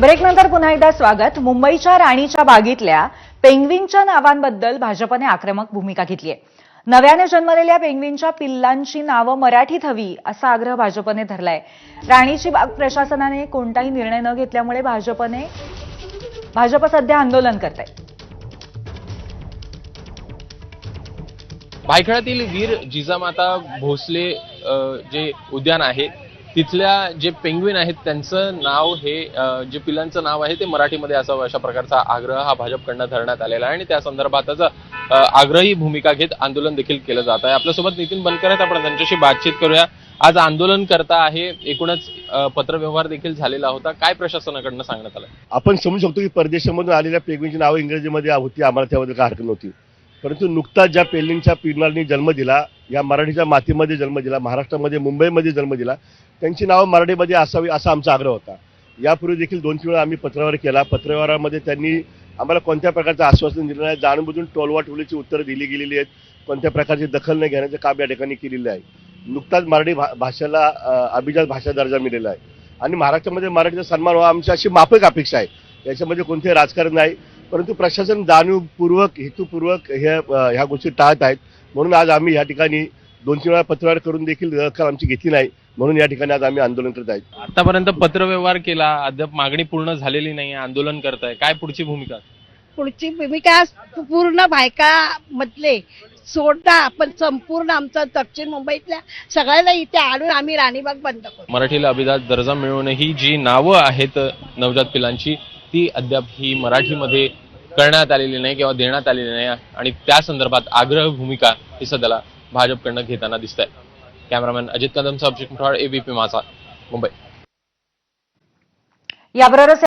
ब्रेकनंतर पुन्हा एकदा स्वागत. मुंबईच्या राणीच्या बागेतल्या पेंग्विनच्या नावांबद्दल भाजपने आक्रमक भूमिका घेतली आहे. नव्याने जन्मलेल्या पेंग्विनच्या पिल्लांची नावं मराठीत हवी असा आग्रह भाजपने धरलाय. राणीची बाग प्रशासनाने कोणताही निर्णय न घेतल्यामुळे भाजपने भाजप सध्या आंदोलन करत आहे भायखळ्यातील वीर जिजामाता भोसले जे उद्यान आहे तिथल्या जे पेंग्विन आहेत त्यांचं नाव हे जे पिलांचं नाव आहे ते मराठीमध्ये असावं अशा प्रकारचा आग्रह हा भाजपकडनं धरण्यात आलेला आहे. आणि त्या संदर्भातच आग्रही भूमिका घेत आंदोलन देखील केलं जात आहे. आपल्यासोबत नितीन बनकर आहेत. आपण त्यांच्याशी बातचीत करूया. आज आंदोलन करता आहे. एकूणच पत्रव्यवहार देखील झालेला होता. काय प्रशासनाकडनं सांगण्यात आलं आपण समजू शकतो की परदेशामधून आलेल्या पेंग्विनची नावं इंग्रजीमध्ये होती. आम्हाला त्याबद्दल काय हरकत नव्हती. परंतु नुकताच ज्या पेलिंगच्या पिल्लांनी जन्म दिला या मराठीच्या मातीमध्ये जन्म दिला महाराष्ट्रामध्ये मुंबईमध्ये जन्म दिला त्यांची नावं मराठीमध्ये असावी असा आमचा आग्रह होता. यापूर्वी देखील दोन तीन वेळा आम्ही पत्रव्यवहार केला. पत्रव्यवहारामध्ये त्यांनी आम्हाला कोणत्या प्रकारचं आश्वासन दिलं नाही. जाणूनबुजून टोलवाटोलीची उत्तरं दिली गेलेली आहेत. कोणत्या प्रकारची दखल न घेण्याचं काम या ठिकाणी केलेलं आहे. नुकताच मराठी भा भाषेला अभिजात भाषा दर्जा मिळालेला आहे. आणि महाराष्ट्रामध्ये मराठीचा सन्मान व्हावा आमची अशी माफक अपेक्षा आहे. याच्यामध्ये कोणतेही राजकारण नाही. परंतु प्रशासन जाणीवपूर्वक हेतुपूर्वक हे अ, ह्या गोष्टी टाळत आहेत. म्हणून आज आम्ही या ठिकाणी दोन तीन वेळा पत्रव्यवहार करून देखील दखल आमची घेतली नाही. म्हणून या ठिकाणी आज आम्ही आंदोलन करत आहेत. आतापर्यंत पत्रव्यवहार केला अद्याप मागणी पूर्ण झालेली नाही आंदोलन करताय. काय पुढची भूमिका? पुढची भूमिका पूर्ण बायका मधले सोडता आपण संपूर्ण आमचं दक्षिण मुंबईतल्या सगळ्याला इथे आणून आम्ही राणीबाग बंद करू. मराठीला अभिजात दर्जा मिळवूनही जी नावं आहेत नवजात पिलांची ती अद्याप ही मराठीमध्ये करण्यात आलेली नाही किंवा देण्यात आलेली नाही आणि त्या संदर्भात आग्रह भूमिका ही सध्याला भाजपकडनं घेताना दिसत आहे कॅमेरामॅन अजित कदमचा अभिषेक एबीपी माझा मुंबई. याबरोबरच